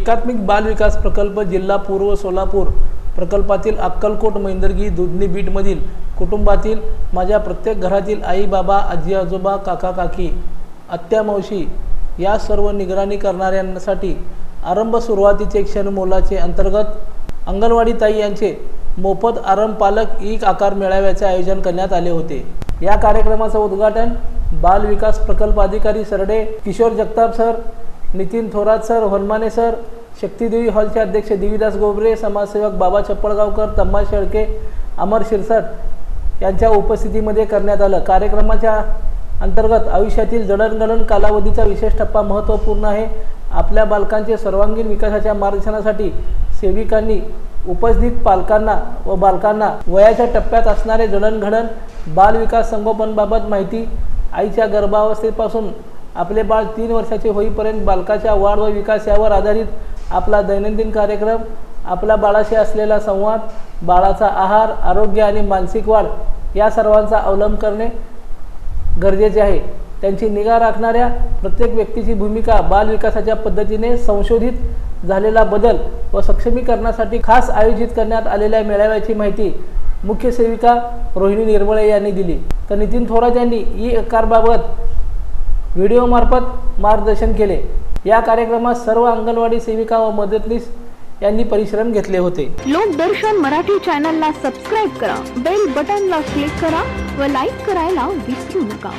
एकात्मिक बाल विकास प्रकल्प जिल्हा पूर्व सोलापूर प्रकल्पातील अक्कलकोट मैंदर्गी दुधनी बीटमधील कुटुंबातील माझ्या प्रत्येक घरातील आई बाबा आजी आजोबा काका काकी आत्या मावशी या सर्व निगराणी करणाऱ्यांसाठी आरंभ सुरुवातीचे क्षण मोलाचे अंतर्गत अंगणवाडी ताई यांचे मोफत आरंभ पालक ई आकार मेळाव्याचे आयोजन करण्यात आले होते. या कार्यक्रमाचं उद्घाटन बाल विकास प्रकल्प अधिकारी Sarde Kishor Jagtap sir Nitin Thorat sir Honmane sir Shaktidevi हॉलचे अध्यक्ष देवीदास गोबरे समाजसेवक बाबा चप्पळगावकर तम्मा शेळके अमर शिरसट यांच्या उपस्थितीमध्ये करण्यात आलं. कार्यक्रमाच्या अंतर्गत आयुष्यातील जडणघडण कालावधीचा विशेष टप्पा महत्त्वपूर्ण आहे. आपल्या बालकांचे सर्वांगीण विकासाच्या मार्गदर्शनासाठी सेविकांनी उपस्थित पालकांना व बालकांना वयाच्या टप्प्यात असणारे जडणघडण बालविकास संगोपनबाबत माहिती आईच्या गर्भावस्थेपासून आपले बाळ तीन वर्षाचे होईपर्यंत बालकाच्या वाढ व विकास यावर आधारित आपला दैनंदिन कार्यक्रम आपल्या बाळाशी असलेला संवाद बाळाचा आहार आरोग्य आणि मानसिक वाढ या सर्वांचा अवलंब करणे गरजेचे आहे. त्यांची निगा राखणाऱ्या प्रत्येक व्यक्तीची भूमिका बालविकासाच्या पद्धतीने संशोधित झालेला बदल व सक्षमीकरणासाठी खास आयोजित करण्यात आलेल्या मेळाव्याची माहिती मुख्य सेविका रोहिणी निर्मळे यांनी दिली. तर नितीन थोरात यांनी ई अकारबाबत व्हिडिओमार्फत मार्गदर्शन केले. या कार्यक्रमात सर्व अंगणवाडी सेविका व मदतनीस यांनी परिश्रम घेतले होते. लोकदर्शन मराठी चॅनलला सबस्क्राईब करा. बेल बटनला क्लिक करा व लाईक करायला विसरू नका.